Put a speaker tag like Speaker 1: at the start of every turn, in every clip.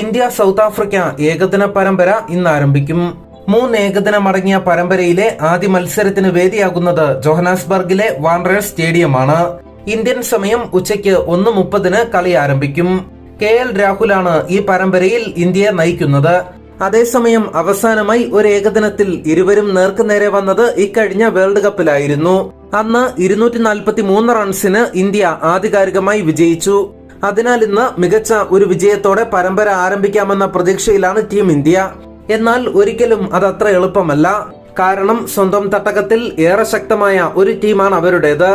Speaker 1: India south Africa ഏകദിന പരമ്പര ഇന്ന് ആരംഭിക്കും മൂന്ന് ഏകദിനമടങ്ങിയ പരമ്പരയിലെ ആദ്യ മത്സരത്തിന് വേദിയാകുന്നത് ജോഹനാസ്ബർഗിലെ വാൻറേഴ്സ് സ്റ്റേഡിയമാണ്. ഇന്ത്യൻ സമയം ഉച്ചയ്ക്ക് ഒന്ന് മുപ്പതിന് കളി ആരംഭിക്കും. കെ എൽ രാഹുലാണ് ഈ പരമ്പരയിൽ ഇന്ത്യയെ നയിക്കുന്നത്. അതേസമയം അവസാനമായി ഒരു ഏകദിനത്തിൽ ഇരുവരും നേർക്കുനേരെ വന്നത് ഇക്കഴിഞ്ഞ വേൾഡ് കപ്പിലായിരുന്നു. അന്ന് ഇരുന്നൂറ്റി നാൽപ്പത്തി മൂന്ന് റൺസിന് ഇന്ത്യ ആധികാരികമായി വിജയിച്ചു. അതിനാൽ ഇന്ന് മികച്ച ഒരു വിജയത്തോടെ പരമ്പര ആരംഭിക്കാമെന്ന പ്രതീക്ഷയിലാണ് ടീം ഇന്ത്യ. എന്നാൽ ഒരിക്കലും അതത്ര എളുപ്പമല്ല. കാരണം സ്വന്തം തട്ടകത്തിൽ ഏറെ ശക്തമായ ഒരു ടീമാണ് അവരുടേത്.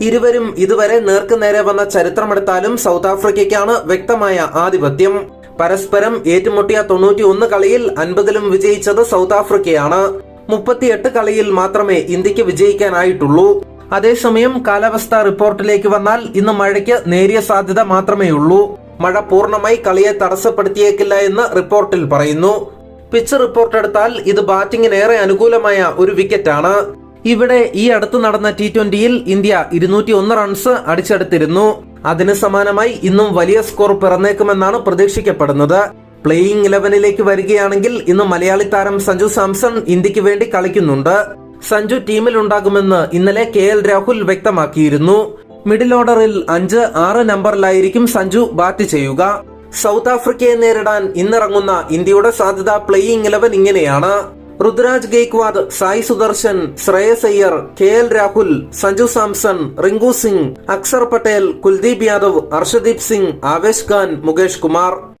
Speaker 1: ഇരുവരും ഇതുവരെ നേർക്കുനേരെ വന്ന ചരിത്രമെടുത്താലും സൗത്ത് ആഫ്രിക്കയ്ക്കാണ് വ്യക്തമായ ആധിപത്യം. പരസ്പരം ഏറ്റുമുട്ടിയ തൊണ്ണൂറ്റി ഒന്ന് കളിയിൽ അൻപതിലും വിജയിച്ചത് സൗത്ത് ആഫ്രിക്കയാണ്. മുപ്പത്തിയെട്ട് കളിയിൽ മാത്രമേ ഇന്ത്യയ്ക്ക് വിജയിക്കാനായിട്ടുള്ളൂ. അതേസമയം കാലാവസ്ഥാ റിപ്പോർട്ടിലേക്ക് വന്നാൽ ഇന്ന് മഴയ്ക്ക് നേരിയ സാധ്യത മാത്രമേ ഉള്ളൂ മഴ പൂർണമായി കളിയെ തടസ്സപ്പെടുത്തിയേക്കില്ല എന്ന് റിപ്പോർട്ടിൽ പറയുന്നു. പിച്ച് റിപ്പോർട്ട് എടുത്താൽ ഇത് ബാറ്റിംഗിന് ഏറെ അനുകൂലമായ ഒരു വിക്കറ്റാണ്. ഇവിടെ ഈ അടുത്ത് നടന്ന ടി ട്വന്റിയിൽ ഇന്ത്യ ഇരുന്നൂറ്റി ഒന്ന് റൺസ് അടിച്ചെടുത്തിരുന്നു. അതിന് സമാനമായി ഇന്നും വലിയ സ്കോർ പിറന്നേക്കുമെന്നാണ് പ്രതീക്ഷിക്കപ്പെടുന്നത്. പ്ലേയിങ് ഇലവനിലേക്ക് വരികയാണെങ്കിൽ ഇന്ന് മലയാളി താരം സഞ്ജു സാംസൺ ഇന്ത്യയ്ക്ക് വേണ്ടി കളിക്കുന്നുണ്ട്. സഞ്ജു ടീമിലുണ്ടാകുമെന്ന് ഇന്നലെ കെ എൽ രാഹുൽ വ്യക്തമാക്കിയിരുന്നു. മിഡിൽ ഓർഡറിൽ അഞ്ച് ആറ് നമ്പറിലായിരിക്കും സഞ്ജു ബാറ്റ് ചെയ്യുക. സൗത്ത് ആഫ്രിക്കയെ നേരിടാൻ ഇന്നിറങ്ങുന്ന ഇന്ത്യയുടെ സാധ്യത പ്ലേയിംഗ് ഇലവൻ ഇങ്ങനെയാണ്. Ruturaj Gaikwad Sai Sudharsan Shreyas Iyer K L Rahul Sanju Samson Rinku Singh Axar Patel Kuldeep Yadav Arshdeep Singh Avesh Khan Mukesh Kumar.